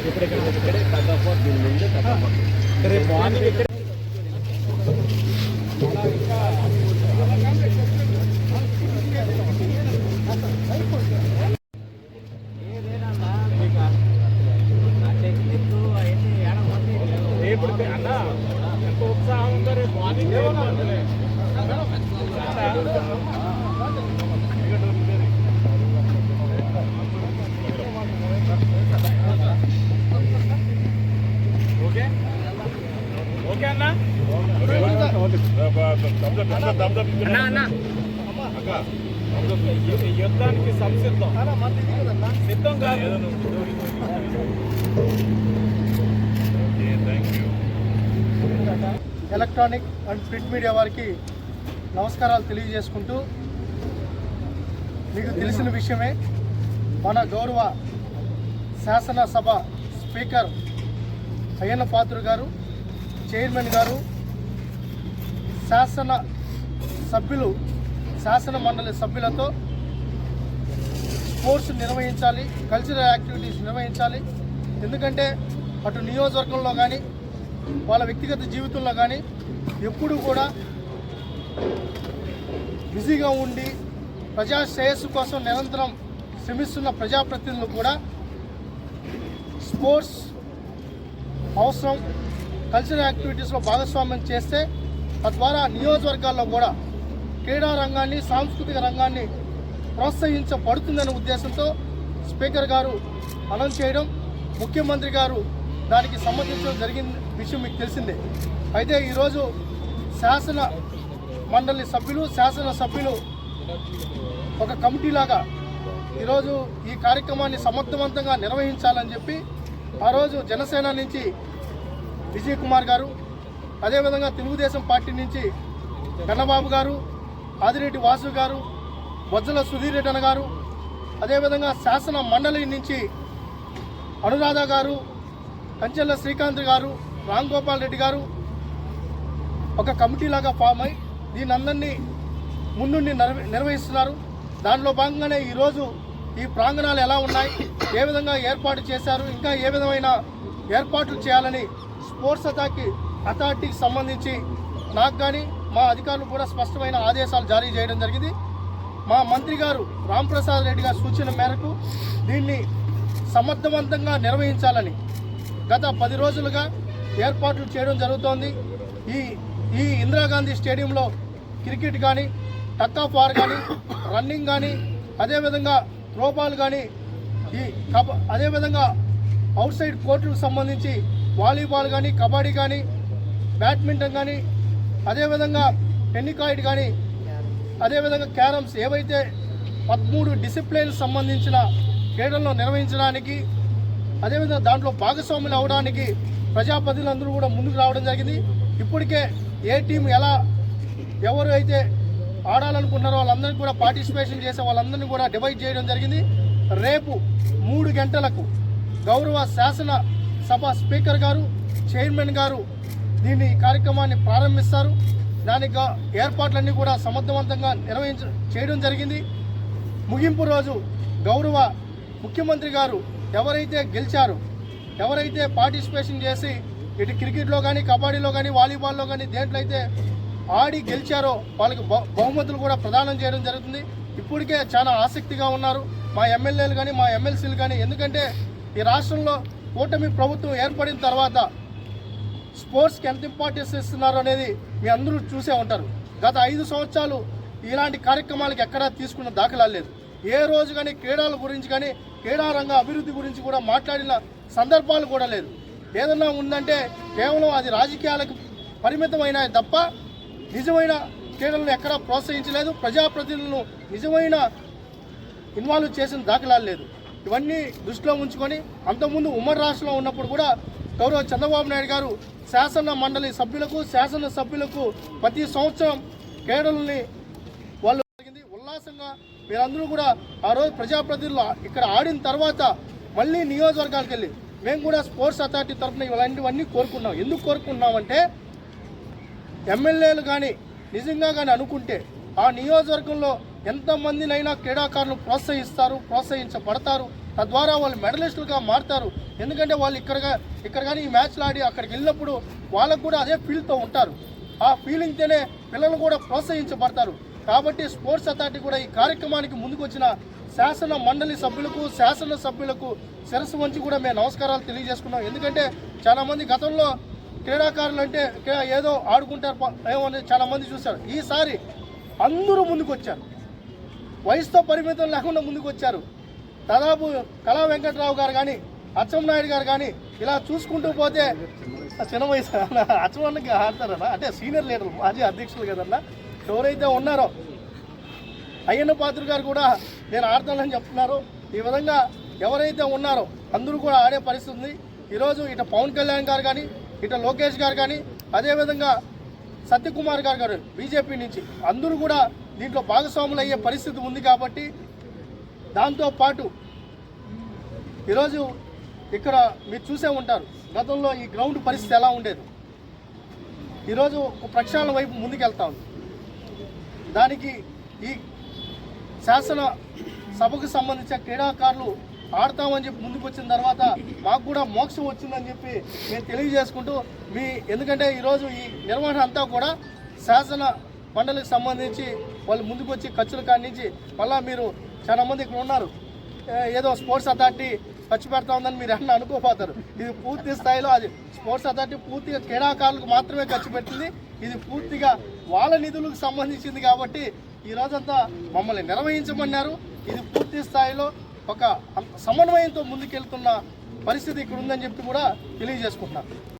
ఇక్కడే తగ్గపో దీని ముందు తగ్గపో రేపు మార్నింగ్ ఇక్కడ రేపు అన్న ఎంత ఉత్సాహం ఉందో రేపు మార్నింగ్ ఓకే ఓకే అన్న అన్న అన్న ఈ యుద్ధానికి సంసిద్ధం సిద్ధం కాదు ఎలక్ట్రానిక్ అండ్ ప్రింట్ మీడియా వారికి నమస్కారాలు తెలియజేసుకుంటూ మీకు తెలిసిన విషయమే మన గౌరవ శాసనసభ స్పీకర్ అయ్యన్న పాత్ర గారు చైర్మన్ గారు శాసన సభ్యులు శాసన మండలి సభ్యులతో స్పోర్ట్స్ నిర్వహించాలి కల్చరల్ యాక్టివిటీస్ నిర్వహించాలి. ఎందుకంటే అటు నియోజకవర్గంలో కానీ వాళ్ళ వ్యక్తిగత జీవితంలో కానీ ఎప్పుడూ కూడా బిజీగా ఉండి ప్రజా శ్రేయస్సు కోసం నిరంతరం శ్రమిస్తున్న ప్రజాప్రతినిధులు కూడా స్పోర్ట్స్ అవసరం కల్చరల్ యాక్టివిటీస్లో భాగస్వామ్యం చేస్తే తద్వారా నియోజకవర్గాల్లో కూడా క్రీడా రంగాన్ని సాంస్కృతిక రంగాన్ని ప్రోత్సహించబడుతుందనే ఉద్దేశంతో స్పీకర్ గారు అనౌన్స్ చేయడం ముఖ్యమంత్రి గారు దానికి సంబంధించడం జరిగిన విషయం మీకు తెలిసిందే. అయితే ఈరోజు శాసన మండలి సభ్యులు శాసన సభ్యులు ఒక కమిటీలాగా ఈరోజు ఈ కార్యక్రమాన్ని సమర్థవంతంగా నిర్వహించాలని చెప్పి ఆ రోజు జనసేన నుంచి విజయ్ కుమార్ గారు అదేవిధంగా తెలుగుదేశం పార్టీ నుంచి కన్నబాబు గారు ఆదిరెడ్డి వాసు గారు బొజ్జల సుధీర్ రెడ్డి గారు అదేవిధంగా శాసన మండలి నుంచి అనురాధ గారు కంచెల్ల శ్రీకాంత్ గారు రామ్ గోపాల్ రెడ్డి గారు ఒక కమిటీలాగా ఫామ్ అయి దీని అందరినీ ముందుండి నిర్వ- నిర్వహిస్తున్నారు. దానిలో భాగంగానే ఈరోజు ఈ ప్రాంగణాలు ఎలా ఉన్నాయి ఏ విధంగా ఏర్పాటు చేశారు ఇంకా ఏ విధమైన ఏర్పాట్లు చేయాలని స్పోర్ట్స్ అథాకి అథారిటీకి సంబంధించి నాకు కానీ మా అధికారులు కూడా స్పష్టమైన ఆదేశాలు జారీ చేయడం జరిగింది. మా మంత్రి గారు రాంప్రసాద్ రెడ్డి గారి సూచన మేరకు దీన్ని సమర్థవంతంగా నిర్వహించాలని గత పది రోజులుగా ఏర్పాట్లు చేయడం జరుగుతోంది. ఈ ఈ ఇందిరాగాంధీ స్టేడియంలో క్రికెట్ కానీ టక్ ఆఫ్ వార్ కానీ రన్నింగ్ కానీ అదేవిధంగా త్రోబాల్ కానీ ఈ కబ అదేవిధంగా అవుట్ సైడ్ కోర్టులకు సంబంధించి వాలీబాల్ కానీ కబడ్డీ కానీ బ్యాడ్మింటన్ కానీ అదేవిధంగా టెన్నికాయిడ్ కానీ అదేవిధంగా క్యారమ్స్ ఏవైతే పదమూడు డిసిప్లిన్ సంబంధించిన క్రీడలను నిర్వహించడానికి అదేవిధంగా దాంట్లో భాగస్వాములు అవడానికి ప్రజాప్రతినిధులందరూ కూడా ముందుకు రావడం జరిగింది. ఇప్పటికే ఏ టీం ఎలా ఎవరు అయితే ఆడాలనుకుంటున్నారో వాళ్ళందరినీ కూడా పార్టిసిపేషన్ చేసే వాళ్ళందరినీ కూడా డివైడ్ చేయడం జరిగింది. రేపు మూడు గంటలకు గౌరవ శాసన సభ స్పీకర్ గారు చైర్మన్ గారు దీన్ని ఈ కార్యక్రమాన్ని ప్రారంభిస్తారు. దానికి ఏర్పాట్లన్నీ కూడా సమర్థవంతంగా నిర్వహించ చేయడం జరిగింది. ముగింపు రోజు గౌరవ ముఖ్యమంత్రి గారు ఎవరైతే గెలిచారు ఎవరైతే పార్టిసిపేషన్ చేసి ఇటు క్రికెట్లో కానీ కబడ్డీలో కానీ వాలీబాల్లో కానీ దేంట్లో అయితే ఆడి గెలిచారో వాళ్ళకి బహుమతులు కూడా ప్రదానం చేయడం జరుగుతుంది. ఇప్పటికే చాలా ఆసక్తిగా ఉన్నారు. మా ఎమ్మెల్యేలు కానీ మా ఎమ్మెల్సీలు కానీ ఎందుకంటే ఈ రాష్ట్రంలో కూటమి ప్రభుత్వం ఏర్పడిన తర్వాత స్పోర్ట్స్కి ఎంత ఇంపార్టెన్స్ ఇస్తున్నారు అనేది మీ అందరూ చూసే ఉంటారు. గత ఐదు సంవత్సరాలు ఇలాంటి కార్యక్రమాలకు ఎక్కడా తీసుకున్న దాఖలా లేదు ఏ రోజు కానీ క్రీడల గురించి కానీ క్రీడారంగ అభివృద్ధి గురించి కూడా మాట్లాడిన సందర్భాలు కూడా లేదు. ఏదన్నా ఉందంటే కేవలం అది రాజకీయాలకు పరిమితమైన తప్ప నిజమైన క్రీడలను ఎక్కడా ప్రోత్సహించలేదు. ప్రజాప్రతినిధులను నిజమైన ఇన్వాల్వ్ చేసిన దాఖలాలు లేదు. ఇవన్నీ దృష్టిలో ఉంచుకొని అంతకుముందు ఉమ్మడి రాష్ట్రంలో ఉన్నప్పుడు కూడా గౌరవ చంద్రబాబు నాయుడు గారు శాసన మండలి సభ్యులకు శాసన సభ్యులకు ప్రతి సంవత్సరం క్రీడలని వాళ్ళు జరిగింది ఉల్లాసంగా మీరందరూ కూడా ఆ రోజు ప్రజాప్రతినిధులు ఇక్కడ ఆడిన తర్వాత మళ్ళీ నియోజకవర్గాలకు వెళ్ళి మేము కూడా స్పోర్ట్స్ అథారిటీ తరఫున ఇలాంటివన్నీ కోరుకున్నాం ఎందుకు కోరుకున్నామంటే ఎమ్మెల్యేలు కానీ నిజంగా కానీ అనుకుంటే ఆ నియోజకవర్గంలో ఎంతమందినైనా క్రీడాకారులు ప్రోత్సహిస్తారు ప్రోత్సహించబడతారు. తద్వారా వాళ్ళు మెడలిస్టులుగా మారుతారు. ఎందుకంటే వాళ్ళు ఇక్కడగా ఇక్కడ కానీ ఈ మ్యాచ్లు ఆడి అక్కడికి వెళ్ళినప్పుడు వాళ్ళకు కూడా అదే ఫీల్తో ఉంటారు. ఆ ఫీలింగ్తోనే పిల్లలు కూడా ప్రోత్సహించబడతారు. కాబట్టి స్పోర్ట్స్ అథారిటీ కూడా ఈ కార్యక్రమానికి ముందుకు వచ్చిన శాసన మండలి సభ్యులకు శాసన సభ్యులకు శిరస్సు వంచి కూడా మేము నమస్కారాలు తెలియజేసుకున్నాం. ఎందుకంటే చాలామంది గతంలో క్రీడాకారులు అంటే ఏదో ఆడుకుంటారు ఏమో అని చాలామంది చూశారు. ఈసారి అందరూ ముందుకు వచ్చారు వయసుతో పరిమితం లేకుండా ముందుకు వచ్చారు దాదాపు కళా వెంకట్రావు గారు కానీ అచ్చెన్నాయుడు గారు కానీ ఇలా చూసుకుంటూ పోతే చిన్న వయసు అన్న అచ్చమన్నకి ఆడతారన్న అంటే సీనియర్ లీడర్ మాజీ అధ్యక్షులు కదన్న ఎవరైతే ఉన్నారో అయ్యన్న పాత్ర గారు కూడా నేను ఆడతానని చెప్తున్నారు. ఈ విధంగా ఎవరైతే ఉన్నారో అందరూ కూడా ఆడే పరిస్థితి ఉంది. ఈరోజు ఇట పవన్ కళ్యాణ్ గారు కానీ ఇట లోకేష్ గారు కానీ అదేవిధంగా సత్యకుమార్ గారు గారు బీజేపీ నుంచి అందరూ కూడా దీంట్లో భాగస్వాములు అయ్యే పరిస్థితి ఉంది కాబట్టి దాంతో పాటు ఈరోజు ఇక్కడ మీరు చూసే ఉంటారు గతంలో ఈ గ్రౌండ్ పరిస్థితి ఎలా ఉండేది. ఈరోజు ఒక ప్రక్షాళన వైపు ముందుకెళ్తా ఉంది. దానికి ఈ శాసన సభకు సంబంధించిన క్రీడాకారులు ఆడతామని చెప్పి ముందుకు వచ్చిన తర్వాత మాకు కూడా మోక్షం వచ్చిందని చెప్పి నేను తెలియజేసుకుంటూ మీ ఎందుకంటే ఈరోజు ఈ నిర్వహణ అంతా కూడా శాసన మండలికి సంబంధించి వాళ్ళు ముందుకు వచ్చి ఖర్చులు కానించి మళ్ళీ మీరు చాలా మంది ఇక్కడ ఉన్నారు. ఏదో స్పోర్ట్స్ అథారిటీ ఖర్చు పెడతా ఉందని మీరు అన్న అనుకోపోతారు. ఇది పూర్తి స్థాయిలో అది స్పోర్ట్స్ అథారిటీ పూర్తిగా క్రీడాకారులకు మాత్రమే ఖర్చు పెట్టింది ఇది పూర్తిగా వాళ్ళ నిధులకు సంబంధించింది కాబట్టి ఈ రోజంతా మమ్మల్ని నిర్వహించమన్నారు. ఇది పూర్తి స్థాయిలో ఒక సమన్వయంతో ముందుకెళ్తున్న పరిస్థితి ఇక్కడ ఉందని చెప్పి కూడా తెలియజేసుకుంటున్నాను.